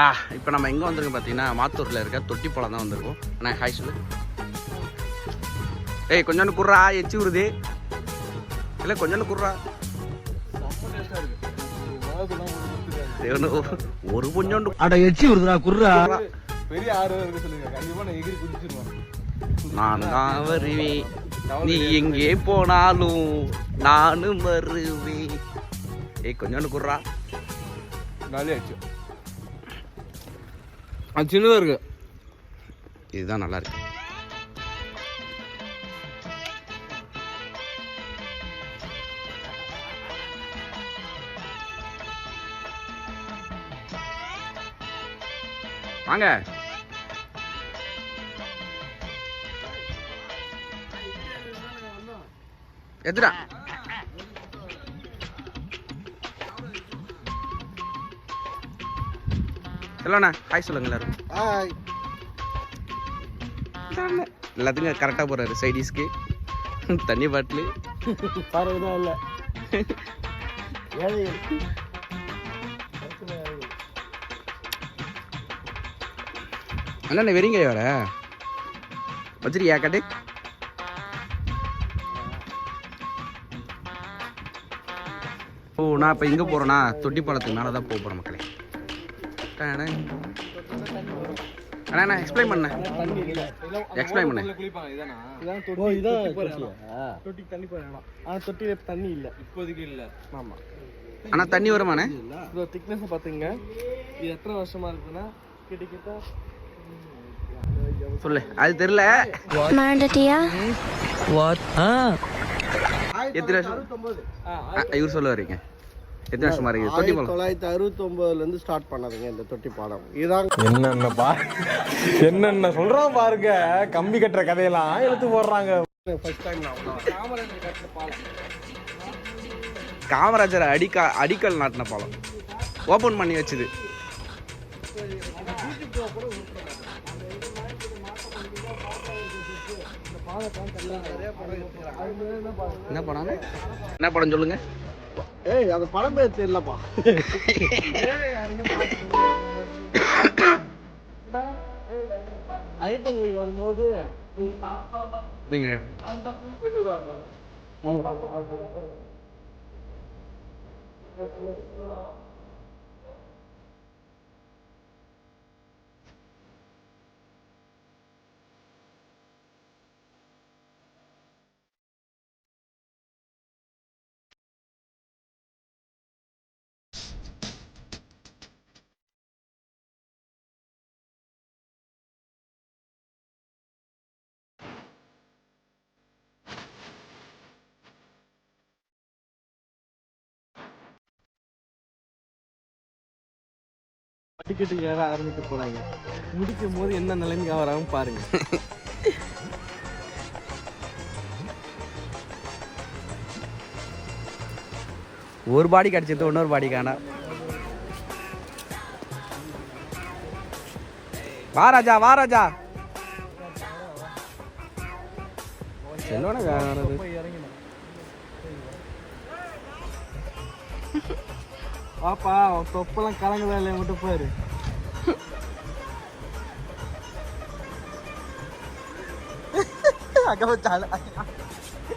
ஆ இப்போ நம்ம எங்கே வந்திருக்கோம் பார்த்தீங்கன்னா மாத்தூரில் இருக்க தொட்டிப்பாலம் தான் வந்திருக்கோம். அண்ணா ஹாய் சொல்லு. ஏய் கொஞ்சோண்டு குர்றா எச்சி விடுது இல்லை கொஞ்சோண்டு குர்றா ஒரு கொஞ்சோண்டு அட எச்சி வருதுடா குர்ரா பெரிய ஆறு இருக்கு சொல்லுங்க. கண்டிப்பா நான் எகிரி குதிச்சிருவேன். நான் தான் வருவேன். நீ எங்கே போனாலும் நானும் வருவேன். ஏய் கொஞ்சோண்டு குர்றா நாளே ஆச்சு அது சின்னதாக இருக்கு. இதுதான் நல்லா இருக்கு. வாங்க. எதுடா இல்லைண்ணா ஹாய் சொல்லுங்க எல்லாரும். ஹாய் எல்லாத்துக்கும் கரெக்டாக போகிறாரு சைடிஸ்க்கு தண்ணி பாட்டிலு. தரதுதான் இல்ல ஏழைகள் அண்ணா வெறிங்க வர? வச்சிருக்கியா கட்டு? ஓ நான் இப்போ எங்கே போகிறேன்னா தொட்டி பாலத்துக்கு மேலே தான் போக போகிறேன் மக்களே. அண்ணா அண்ணா எக்ஸ்பிளைன் பண்ண. தண்ணி இல்ல எக்ஸ்பிளைன் பண்ண குளிப்பாங்க இதானா இதான் ஓ தொட்டி தண்ணி போற இடம். ஆனா தொட்டியில இப்ப தண்ணி இல்ல. இப்போதைக்கு இல்ல. ஆமா. அண்ணா தண்ணி வருமாண்ணே இதோ திக்னஸ் பாத்துங்க இது எத்தனை வருஷமா இருக்குன்னா கிட்டத்தட்ட சொல்லு. அது தெரியல. எத்தனை வருஷம்? இவர் சொல்ல வரீங்க. எத்தனை வருஷமா இருக்கு தொட்டி பாலம். தொள்ளாயிரத்தி அறுபத்தி ஒன்பதுல இருந்து ஸ்டார்ட் பண்ணாதுங்க இந்த தொட்டி பாலம். இதுதான் என்னென்ன பா என்னென்ன சொல்றான் பாருங்க. கம்பி கட்டுற கதையெல்லாம் எடுத்து போடுறாங்க. ஃபர்ஸ்ட் டைம் நான் காமராஜர் அடிக்கா அடிக்கல் நாட்டின பாலம். ஓப்பன் பண்ணி வச்சது. என்ன படம்? என்ன படம் சொல்லுங்க? ஏய் அந்த படம் பேர் தெரியலப்பா. ஐட்டங்கள் வரும்போது நீங்க. படிக்கட்டு ஏற ஆரம்பிக்க போறாங்க. முடிக்கும் போது என்ன நிலைமைக்கு ஆகிறாங்க பாருங்க. ஒரு பாடி கிடைச்சது இன்னொரு பாடி காணா வா ராஜா வா ராஜா. செல்வன காணது பாப்பா உன் தொப்பெல்லாம் கலங்குதா இல்லையா மட்டும் பாரு.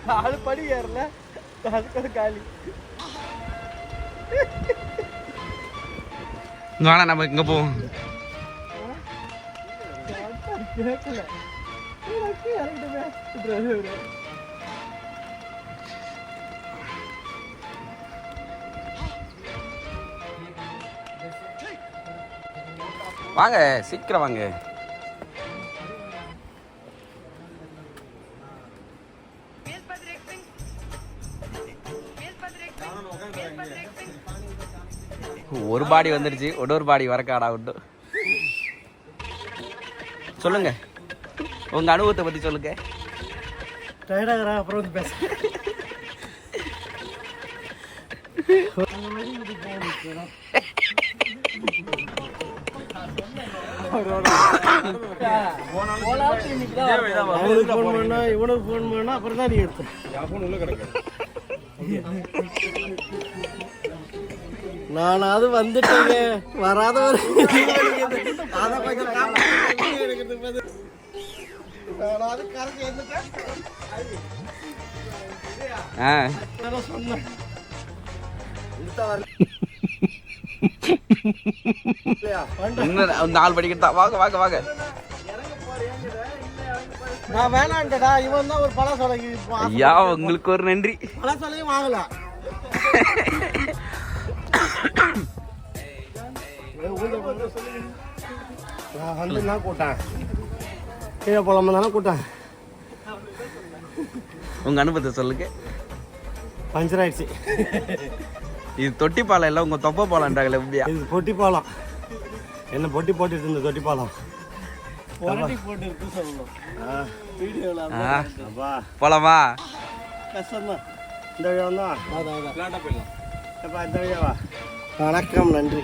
நாலு படி ஏறல. அதுக்கு காலி. வாடா நம்ம இங்க போவோம். கேட்கல வாங்க சீக்கிரம் வாங்க. ஒரு பாடி வந்துருச்சு இன்னொரு பாடி வரக்காடா உண்டு. சொல்லுங்க உங்க அனுபவத்தை பத்தி சொல்லுங்க. டயர்டாகிறா அப்புறம் வந்து பேச. அவனுக்கு ஃபோன் பண்ணா இவனுக்கு ஃபோன் பண்ணா அப்புறம் தான் நீ எடுத்து நானாவது வந்துட்டேங்க. வராத ஒரு அதை கொஞ்சம் ஆ சொன்னேன் இன்னும் நாலு படிக்கிட்டா வாங்க வாங்க வாங்க. நான் வேணான்டா இவன் தான் ஒரு பழம் சொல்லி ஐயா உங்களுக்கு ஒரு நன்றி. பழம் சொல்லியும் வாங்கல. நான் வந்து என்ன கூட்டேன் கீழே போலாம தானே கூட்டேன் உங்க அனுபவத்தை சொல்லுங்க. பஞ்சர் ஆயிடுச்சு. இது தொட்டி பாலம் இல்ல உங்க தொப்பை பாலம்ன்றாங்களே எப்படியா இது பொட்டி பாலம் என்ன பொட்டி போட்டுட்டு இருந்த தொட்டி பாலம் போலாமா? கஷ்டம்தான். இந்த வணக்கம் நன்றி.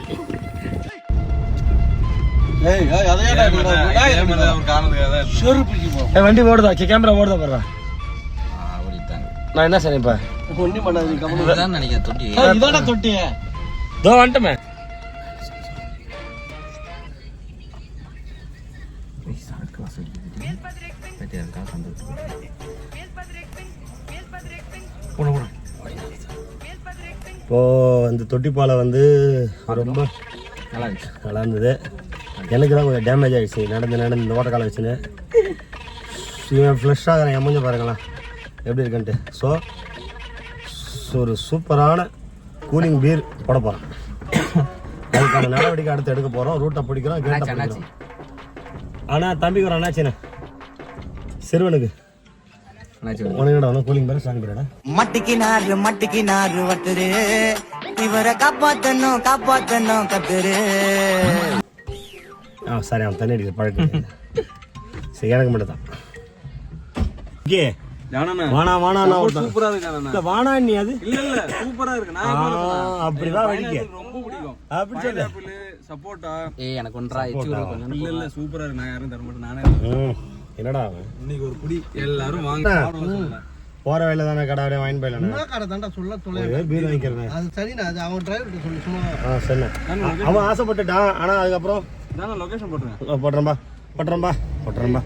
வண்டி ஓடுதா? கேமரா ஓடுதா பாரு நான் என்ன செய்யணும் இப்ப? ஒன்றும் பண்ணாது கவனம் நினைக்கிறேன் தொட்டி. இதோட தொட்டி. இதோ வந்துட்டமே. இப்போ இந்த தொட்டிப்பாலை வந்து ரொம்ப நல்லா இருந்தது எனக்கு தான் கொஞ்சம் டேமேஜ் ஆகிடுச்சு நடந்து நடந்து இந்த ஓட்ட காலம் வச்சுன்னு. இவன் ஃப்ளஷ்ஷாக என் மூஞ்ச பாருங்களேன். எப்படி இருக்குன்ட்டு. ஸோ ஒரு சூப்பரான கூலிங் பீர் போட போகிறேன் அதுக்கான நடவடிக்கை அடுத்து எடுக்க போகிறோம் ரூட்டை பிடிக்கிறோம் கேட்டை பிடிக்கிறோம். ஆனால் தம்பிக்கு ஒரு அண்ணாச்சிண்ணே சிறுவனுக்கு. உனக்கு வேணும் கூலிங் பேர் சாங் பேரடா மட்டிக்கினாரு மட்டிக்கினாரு வட்டுரு இவரை காப்பாத்தணும் காப்பாத்தணும் கத்துரு. ஆ சரி அவன் தண்ணி அடிக்கிற பழக்கம் சரி எனக்கு மட்டும் தான் ஓகே வானா வானா சூப்பரா வானா நீ அது? இல்ல இல்ல சூப்பரா இருக்கு. அப்படிதான் வெடிக்க. ரொம்ப பிடிக்கும். அப்படி சொல்லு. சப்போட்டா. ஏய் எனக்கு ஒன்றா எச்சு விடு கொஞ்சம் இல்ல இல்ல சூப்பரா இருக்கு. நான் யாரும் தர மாட்டேன் நானே ம், என்னடா இன்னைக்கு ஒரு எல்லாரும் வாங்க போற வேலை தானே கடை அப்படியே வாங்கி போயிடலாம் கடை தாண்டா சொல்ல தொலை பீர் வாங்கிக்கிறேன். அது சரிண்ணா அது அவன் டிரைவர்கிட்ட சொல்லி சும்மா. ஆ சரிண்ணே அவன் ஆசைப்பட்டுட்டான் ஆனா அதுக்கப்புறம் நான் லொகேஷன் போட்டுறேன் போட்டுறேன்பா போட்டுறேன்பா போட்டுறேன்பா